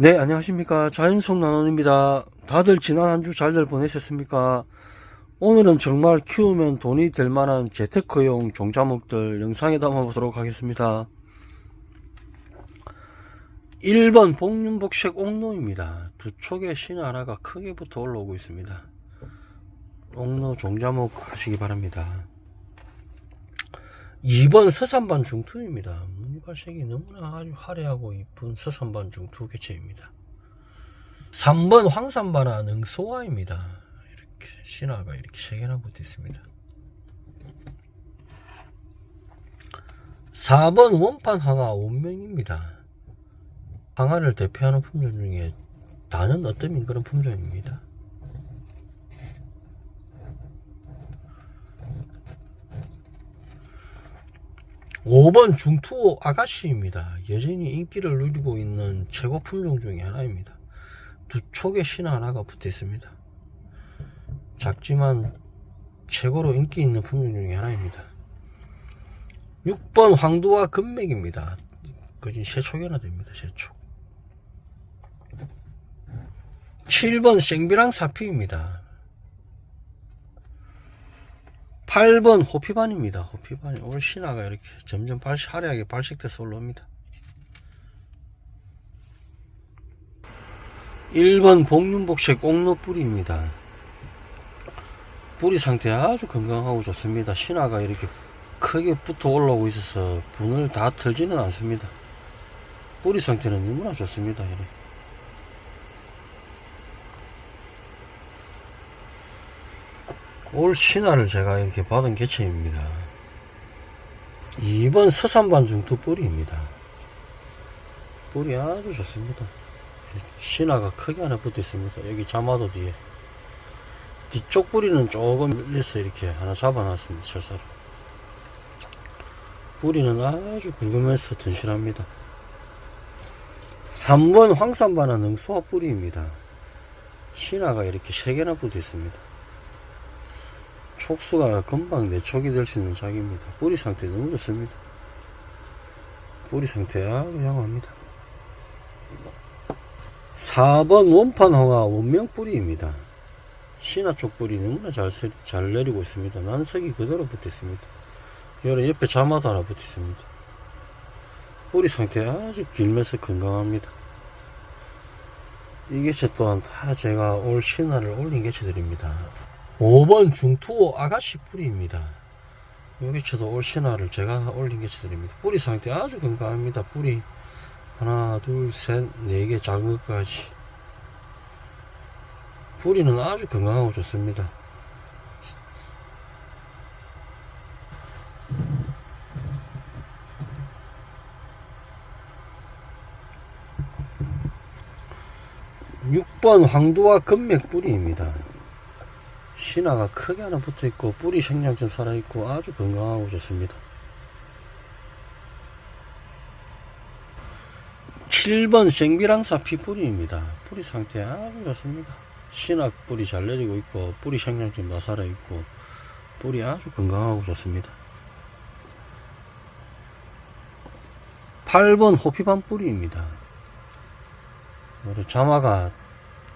네, 안녕하십니까. 자연속 나눔입니다. 다들 지난 한 주 잘들 보내셨습니까? 오늘은 정말 키우면 돈이 될 만한 재테크용 종자목들 영상에 담아보도록 하겠습니다. 1번 복륜복색 옥로입니다. 두 촉의 신 하나가 크게 붙어 올라오고 있습니다. 옥로 종자목 하시기 바랍니다. 2번 서산반 중투입니다. 무늬발색이 너무나 아주 화려하고 이쁜 서산반 중투 개체입니다. 3번 황산바나 능소화입니다. 이렇게 신화가 이렇게 세 개나 붙어 있습니다. 4번 원판 항아 원명입니다. 항아를 대표하는 품종 중에 다는 어떤 그런 품종입니다. 5번 중투 아가씨입니다. 여전히 인기를 누리고 있는 최고 품종 중에 하나입니다. 두 촉의 신 하나가 붙어 있습니다. 작지만 최고로 인기 있는 품종 중에 하나입니다. 6번 황도와 금맥입니다. 거진 세 촉이나 됩니다. 세 촉. 7번 생비랑 사피입니다. 8번 호피반입니다. 호피반이 올 신화가 이렇게 점점 발, 화려하게 발색돼서 올라옵니다. 1번 복륜복색 옥로뿌리입니다. 뿌리 상태 아주 건강하고 좋습니다. 신화가 이렇게 크게 붙어 올라오고 있어서 분을 다 털지는 않습니다. 뿌리 상태는 너무나 좋습니다. 이렇게. 올 신화를 제가 이렇게 받은 개체입니다. 2번 서산반중 두 뿌리입니다. 뿌리 아주 좋습니다. 신화가 크게 하나 붙어 있습니다. 여기 자마도 뒤에. 뒤쪽 뿌리는 조금 밀려서 이렇게 하나 잡아놨습니다. 철사로. 뿌리는 아주 궁금해서 튼실합니다. 3번 황산바나 능소화 뿌리입니다. 신화가 이렇게 3개나 붙어 있습니다. 촉수가 금방 내촉이 될 수 있는 작입니다. 뿌리 상태 너무 좋습니다. 뿌리 상태 아주 양호합니다. 4번 원판 홍화 원명 뿌리입니다. 신화 쪽 뿌리 너무나 잘, 서- 잘 내리고 있습니다. 난석이 그대로 붙어 있습니다. 여기 옆에 자마도 하나 붙어 있습니다. 뿌리 상태 아주 길면서 건강합니다. 이 개체 또한 다 제가 올 신화를 올린 개체들입니다. 5번 중투 아가씨 뿌리입니다. 요 개체도 올 신화를 제가 올린 개체들입니다. 뿌리 상태 아주 건강합니다. 뿌리 하나, 둘, 셋, 네 개 작은 것까지. 뿌리는 아주 건강하고 좋습니다. 육번 황두와 금맥 뿌리입니다. 신화가 크게 하나 붙어 있고 뿌리 생장점 살아 있고 아주 건강하고 좋습니다. 7번 생비랑사 피뿌리입니다. 뿌리 상태 아주 좋습니다. 신화 뿌리 잘 내리고 있고 뿌리 생장점 다 살아 있고 뿌리 아주 건강하고 좋습니다. 8번 호피반 뿌리입니다. 자마가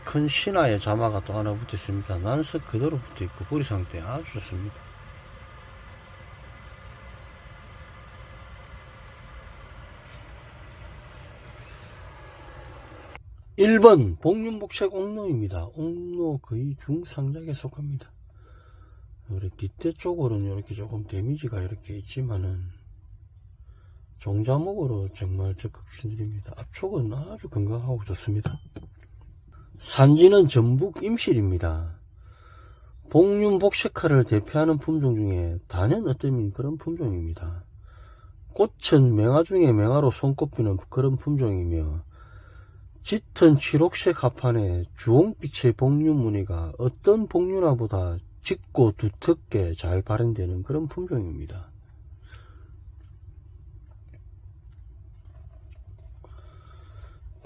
큰 신화의 자마가 또 하나 붙어 있습니다. 난석 그대로 붙어 있고 뿌리 상태 아주 좋습니다. 일번 복륜복색 옥로입니다. 옥로 거의 중상작에 속합니다. 우리 뒷대 쪽으로는 이렇게 조금 데미지가 이렇게 있지만은 종자목으로 정말 적극 추천드립니다. 앞쪽은 아주 건강하고 좋습니다. 산지는 전북 임실입니다. 복륜 복색화를 대표하는 품종 중에 단연 어떤 그런 품종입니다. 꽃은 맹화 중에 맹화로 손꼽히는 그런 품종이며 짙은 칠옥색 합판에 주홍빛의 복륜 무늬가 어떤 복륜화보다 짙고 두텁게 잘 발현되는 그런 품종입니다.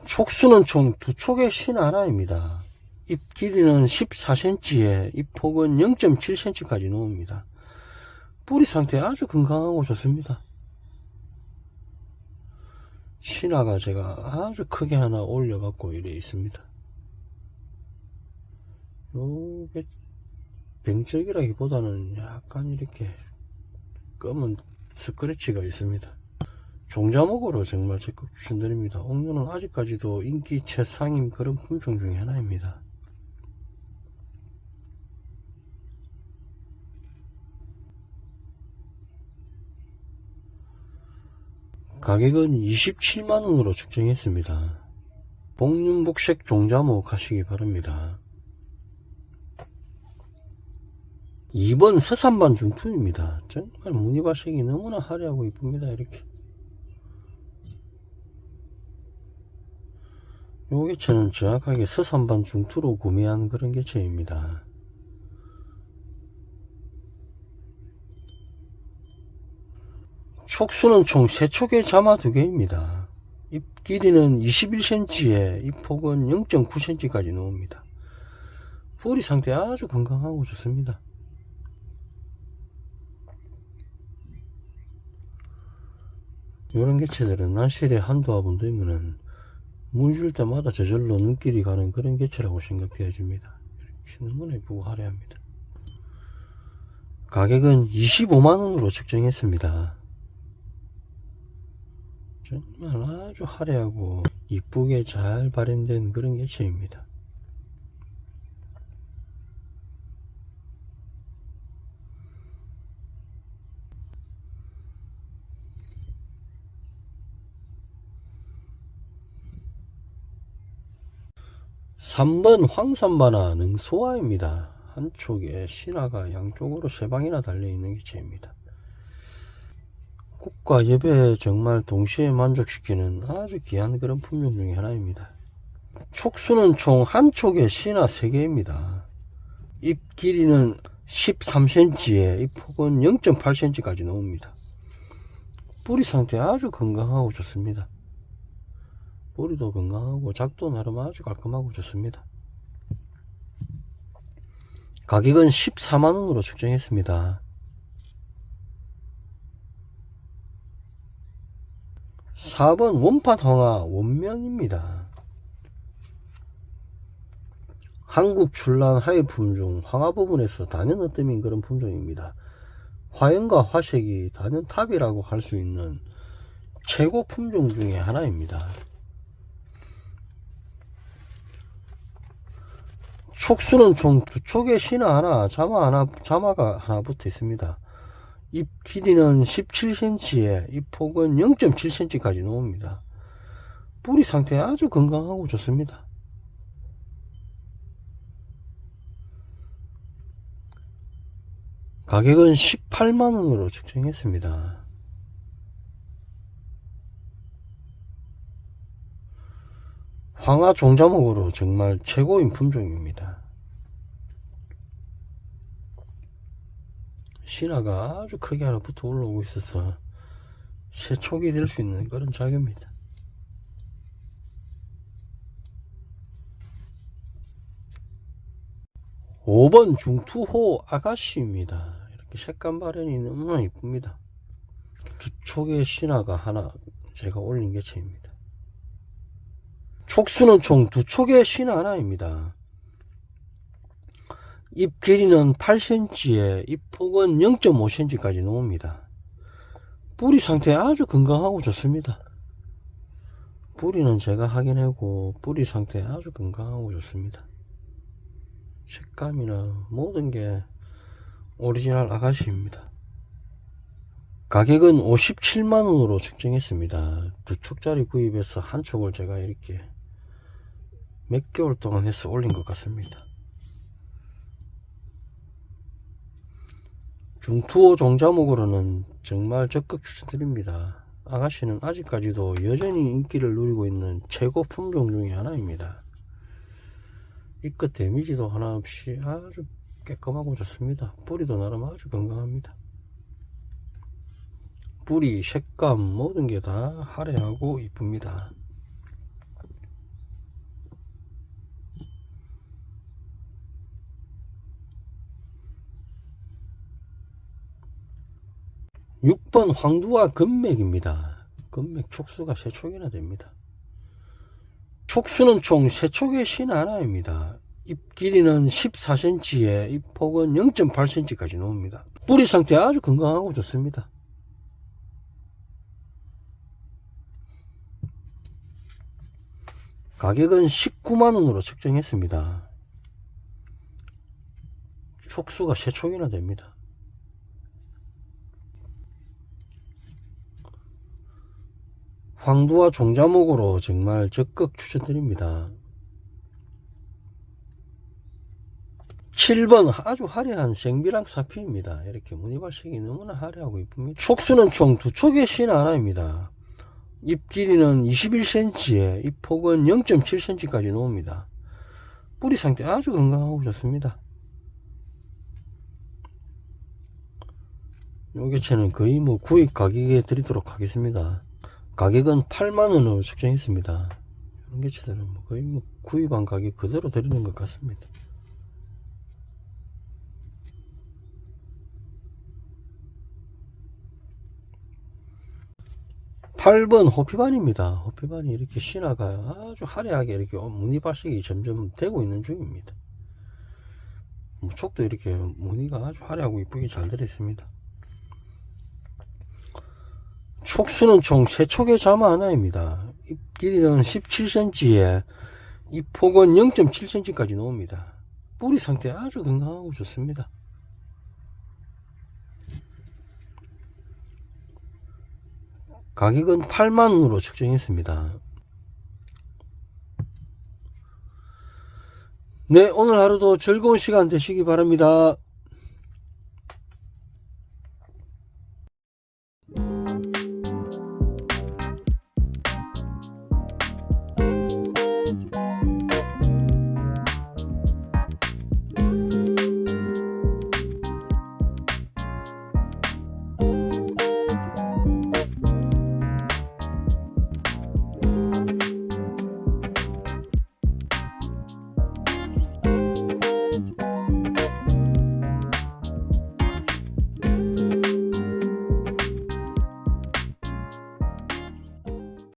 촉수는 총 두 촉의 신 하나입니다. 잎 길이는 14cm에 잎 폭은 0.7cm까지 나옵니다. 뿌리 상태 아주 건강하고 좋습니다. 신화가 제가 아주 크게 하나 올려갖고 이래 있습니다. 요게 병적이라기보다는 약간 이렇게 검은 스크래치가 있습니다. 종자목으로 정말 적극 추천드립니다. 옥류는 아직까지도 인기 최상임 그런 품종 중에 하나입니다. 가격은 27만원으로 측정했습니다. 복륜복색 종자목 하시기 바랍니다. 2번 서산반 중투입니다. 정말 무늬발색이 너무나 화려하고 이쁩니다. 이렇게. 요 개체는 정확하게 서산반 중투로 구매한 그런 개체입니다. 촉수는 총 3촉에 자마 2개입니다. 잎 길이는 21cm에 잎 폭은 0.9cm까지 나옵니다. 뿌리 상태 아주 건강하고 좋습니다. 이런 개체들은 난실에 한두 화분 되면은 물 줄 때마다 저절로 눈길이 가는 그런 개체라고 생각되어집니다. 이렇게 너무나 예쁘고 화려합니다. 가격은 25만원으로 측정했습니다. 정말 아주 화려하고 이쁘게 잘 발현된 그런 개체입니다. 삼번 황산바나 능소화입니다. 한쪽에 신화가 양쪽으로 세 방이나 달려 있는 개체입니다. 꽃과 예배 정말 동시에 만족시키는 아주 귀한 그런 품종 중에 하나입니다. 촉수는 총 한 촉에 신화 3개입니다. 잎 길이는 13cm에 잎 폭은 0.8cm까지 나옵니다. 뿌리 상태 아주 건강하고 좋습니다. 뿌리도 건강하고 작도 나름 아주 깔끔하고 좋습니다. 가격은 14만원으로 측정했습니다. 4번 원팟 황화 원명입니다. 한국 출란 하위 품종 황화 부분에서 단연 어뜸인 그런 품종입니다. 화형과 화색이 단연 탑이라고 할 수 있는 최고 품종 중에 하나입니다. 촉수는 총두 촉에 신화 하나, 자마 하나, 자마가 하나 붙어 있습니다. 잎 길이는 17cm에 잎 폭은 0.7cm까지 나옵니다. 뿌리 상태 아주 건강하고 좋습니다. 가격은 18만원으로 측정했습니다. 황화 종자목으로 정말 최고인 품종입니다. 신화가 아주 크게 하나 붙어 올라오고 있어서 세촉이 될 수 있는 그런 작입니다. 오번 중투호 아가씨입니다. 이렇게 색감 발현이 너무나 이쁩니다. 두 촉의 신화가 하나 제가 올린 개체입니다. 촉수는 총 두 촉의 신화 하나입니다. 잎 길이는 8cm에 잎 폭은 0.5cm까지 나옵니다. 뿌리 상태 아주 건강하고 좋습니다. 뿌리는 제가 확인하고 뿌리 상태 아주 건강하고 좋습니다. 색감이나 모든 게 오리지널 아가씨입니다. 가격은 57만원으로 측정했습니다. 두 촉짜리 구입해서 한 촉을 제가 이렇게 몇 개월 동안 해서 올린 것 같습니다. 중투호 종자목으로는 정말 적극 추천드립니다. 아가씨는 아직까지도 여전히 인기를 누리고 있는 최고 품종 중에 하나입니다. 잎끝 데미지도 하나 없이 아주 깨끗하고 좋습니다. 뿌리도 나름 아주 건강합니다. 뿌리, 색감 모든 게 다 화려하고 이쁩니다. (6번) 황두와 금맥입니다 금맥 촉수가 세 촉이나 됩니다. 촉수는 총세 촉의 신 하나입니다. 잎 길이는 14cm에 잎 폭은 0.8cm까지 나옵니다. 뿌리 상태 아주 건강하고 좋습니다. 가격은 19만원으로 책정했습니다. 촉수가 세 촉이나 됩니다. 황두와 종자목으로 정말 적극 추천드립니다. 7번 아주 화려한 생비랑 사피입니다. 이렇게 무늬발색이 너무나 화려하고 이쁩니다. 촉수는 총 두 촉의 신 하나입니다. 잎 길이는 21cm에 잎 폭은 0.7cm까지 나옵니다. 뿌리 상태 아주 건강하고 좋습니다. 요 개체는 거의 뭐 구입 가격에 드리도록 하겠습니다. 가격은 8만원으로 책정했습니다. 이런 개체들은 뭐 거의 뭐 구입한 가격 그대로 드리는 것 같습니다. 8번 호피반입니다. 호피반이 이렇게 신화가 아주 화려하게 이렇게 무늬 발색이 점점 되고 있는 중입니다. 뭐 촉도 이렇게 무늬가 아주 화려하고 이쁘게 잘 들어있습니다. 촉수는 총 3촉의 자마 하나입니다. 잎 길이는 17cm에 잎 폭은 0.7cm까지 나옵니다. 뿌리 상태 아주 건강하고 좋습니다. 가격은 8만원으로 책정했습니다. 네, 오늘 하루도 즐거운 시간 되시기 바랍니다.